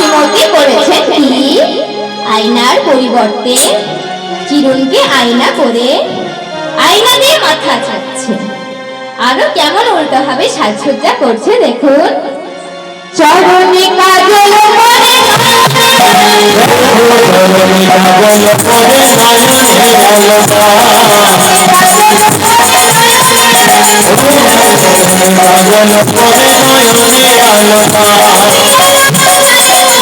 শ্রীমতী করেছেন কি? আয়নার পরিবর্তে চিরুনকে আয়না করে আয়না দিয়ে মাথা চাচ্ছে। আরও কেমন উল্টো ভাবে সাজসজ্জা করছে দেখুন। চরণে কাজল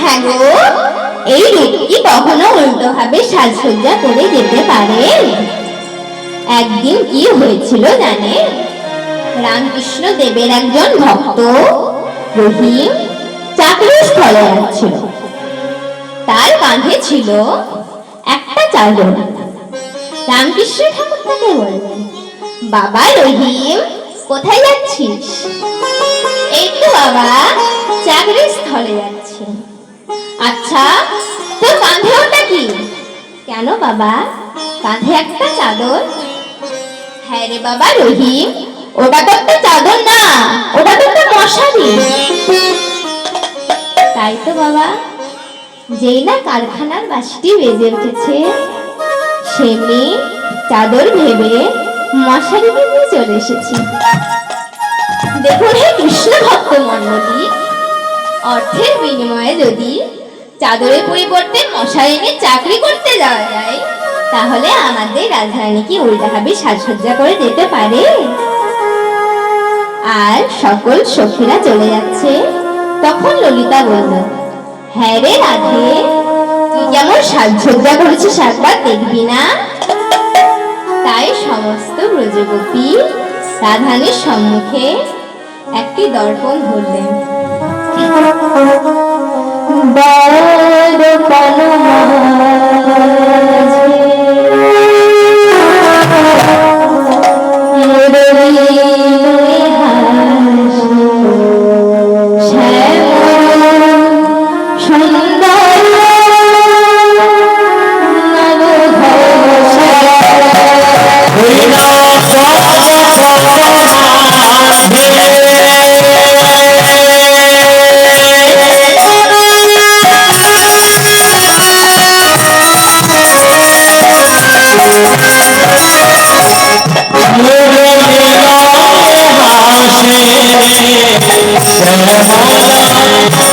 হ্যাঁ সাজসজ্জা করে যেতে পারে? একদিন কি হয়েছিল জানে রামকৃষ্ণ দেবের একজন ভক্ত, রহিম চাকরি স্থলে যাচ্ছিল তার কাঁধে ছিল একটা চাদর। রামকৃষ্ণ ঠাকুর তাকে বললেন, বাবা রহিম, কোথায় যাচ্ছিস? এই তো বাবা, চাকরির স্থলে যাচ্ছি। আচ্ছা তোর কাঁধে ওটা কি? কেন বাবা, কাঁধে একটা চাদর। হ্যাঁ রে বাবা রহিম, ওটা তো একটা চাদর না, ওটা তো একটা মশারি তাই তো বাবা, যেই না কারখানার বাসটি বেজে উঠেছে সেমনি চাদর ভেবে মশারি ভেবে চলে এসেছি। দেখুন হে কৃষ্ণ ভক্ত মন্ডলী অর্থের বিনিময়ে যদি চাদরের পরিবর্তে মশারি নিয়ে চাকরি করতে যাওয়া যায়, তাহলে আমাদের রাজধানী কি উল্টাভাবে সাজসজ্জা করে যেতে পারে? আর সকল সখীরা চলে যাচ্ছে। তখন ললিতা বলল হ্যাঁ রে রাধে। কেমন সাজসজ্জা করেছিস একবার দেখবি না। তাই সমস্ত ব্রজগোপী রাধানের সম্মুখে একটি দর্পণ ধরলেন। Oh,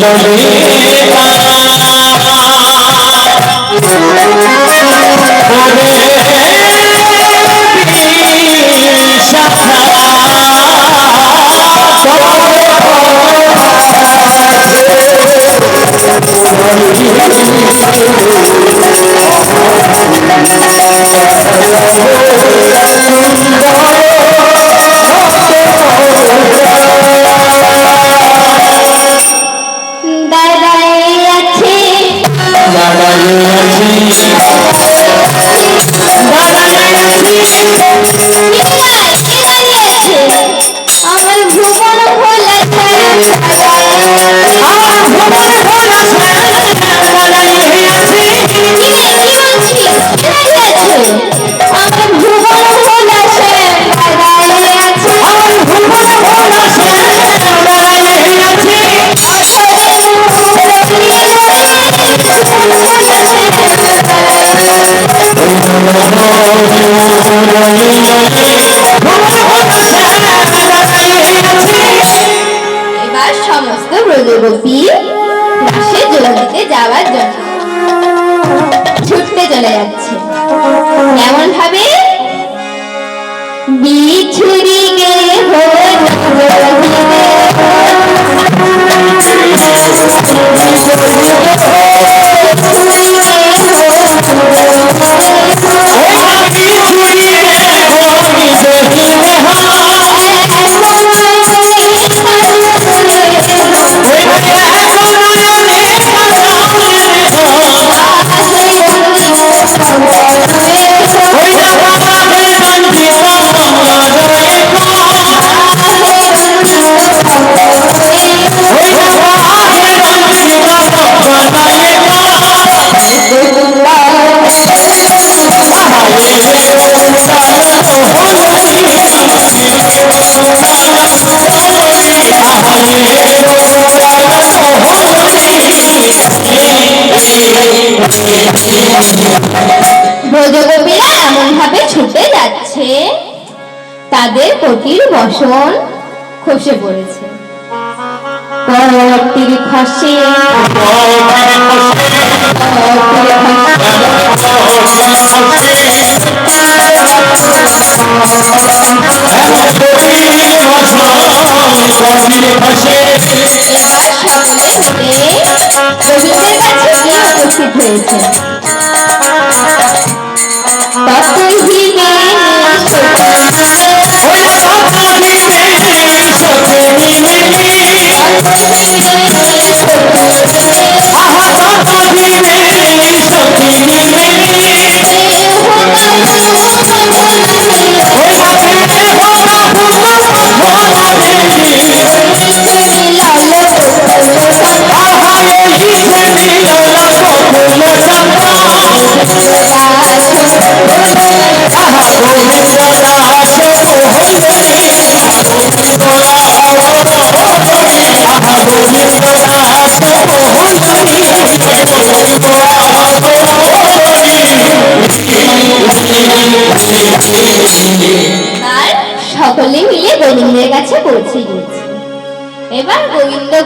Lord. রাসে দিতে যাওয়ার জন্য। ছুটতে চলে যাচ্ছে। এমন ভাবে ভাবে ছুটে যাচ্ছে? তাদের পতির বসন খসে পড়েছে। পরবর্তীর খসে। সকলে মিলে গোবিন্দের কাছে উপস্থিত হয়েছে।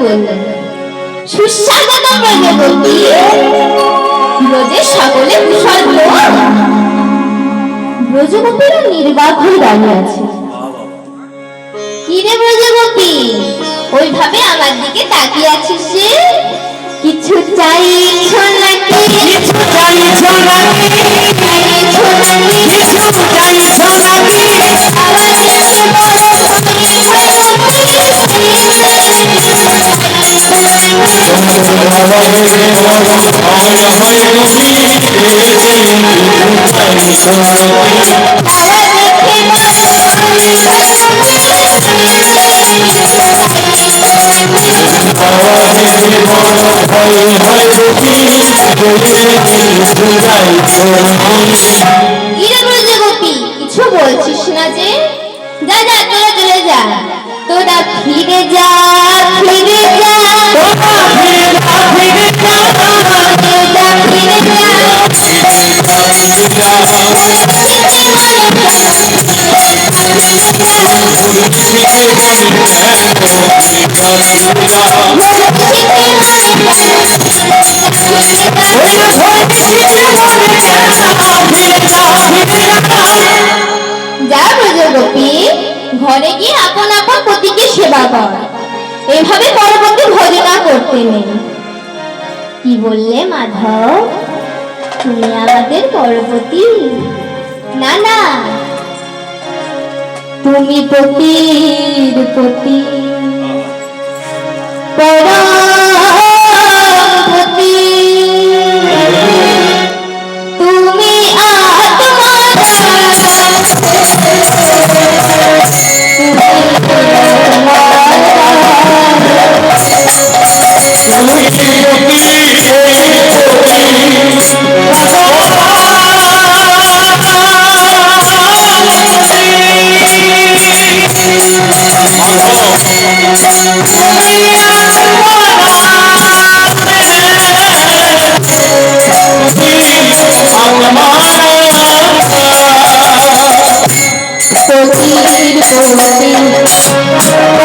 বললেন সুস্বাগত ব্রজগোপী ব্রজের সকলে কুশল তো নির্বাক দাঁড়িয়ে আছে কি রে ওইভাবে আমার দিকে তাকিয়ে আছিস যে কিছু নাকি কিছু নাকি কিরে কর এভাবে পরবর্তী ভজনা করতে নেই। কি বললে, মাধব? তুমি আমাদের পরবর্তী। না না। তুমি পতির পতি। পরপতি পতির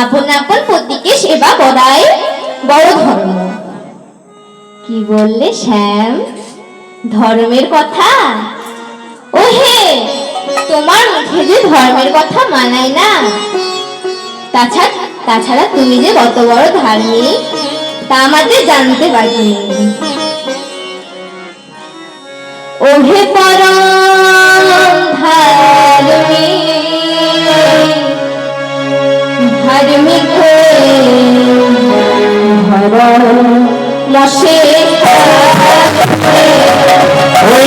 আপন আপন সেবা করাই বড় ধর্ম। কি বললে, শ্যাম? ধর্মের কথা? ও হে তোমার মুখে যে ধর্মের কথা মানায় না। তাছাড়া তাছাড়া তুমি যে কত বড় ধার্মিক, তা আমাদের জানতে নেই ওহে পরম ধার্মিক ধর মশে ওই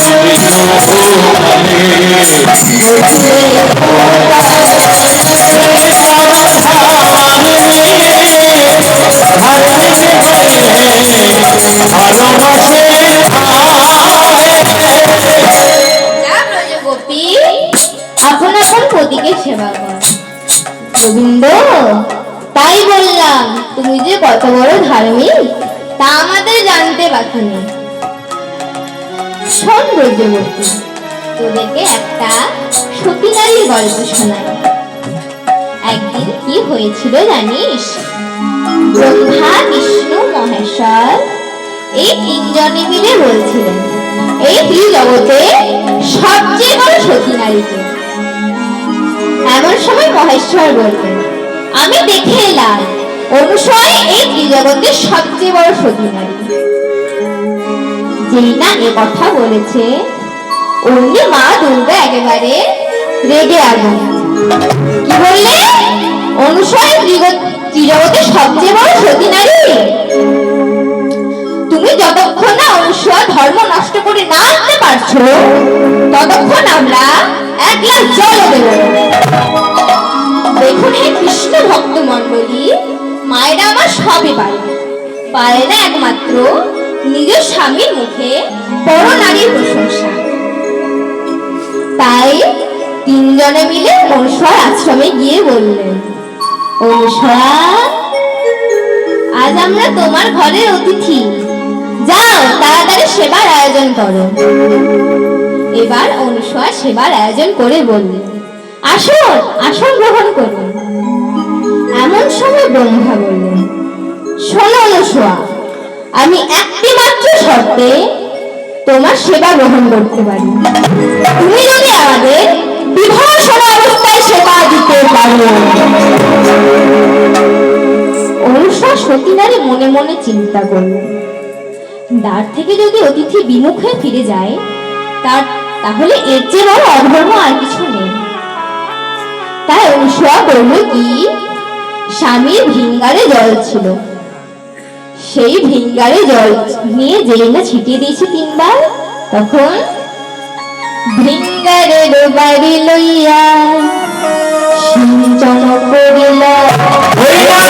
গল্প শোনাই একদিন কি হয়েছিল জানিস? ব্রহ্মা বিষ্ণু, মহেশ্বর এই তিনজনে মিলে বলছিলেন, এই ত্রিজগতে সবচেয়ে বড় সতী নারীকে? এমন সময় মহেশ্বর বললেন, আমি দেখে এলাম অনুসয় এই ত্রিজগতের সবচেয়ে বড় সতী নারী। যেই না এ কথা বলেছে অমনি মা দুর্গা একেবারে রেগে আগুন কি বললে? অনুসয় ত্রিজগতের সবচেয়ে বড় সতী নারী তুমি যতক্ষণ না অনুসয়া ধর্ম নষ্ট করে না আনতে পারছ, ততক্ষণ আমরা এক গ্লাস জলও দেব। দেখুন হে কৃষ্ণ ভক্ত মন্ডলী মায়েরা আমার সবই পারে পারে না একমাত্র নিজের স্বামীর মুখে বড় নারীর প্রশংসা। তাই তিনজনে মিলে অনুসর আশ্রমে গিয়ে বললেন, অনুসরা, আজ আমরা তোমার ঘরের অতিথি। যাও, তাড়াতাড়ি সেবার আয়োজন করো। এবার অনুসয়া সেবার আয়োজন করে বললেন আসুন আসন গ্রহণ করুন এমন সময় ব্রহ্মা বললেন, শোনো অনুসয়া আমি একটি মাত্র শর্তে তোমার সেবা গ্রহণ করতে পারি। তুমি যদি আমাদের এর বড় অধর্ম আর কিছু নেই। তাই কি স্বামীর ভিঙ্গারে জল ছিল। সেই ভিঙ্গারে জল নিয়ে যেই ছিটিয়ে দিয়েছে তিনবার, তখন ভিঙ্গারের বাড়ি লইয়া সিঞ্চন করিল ওই না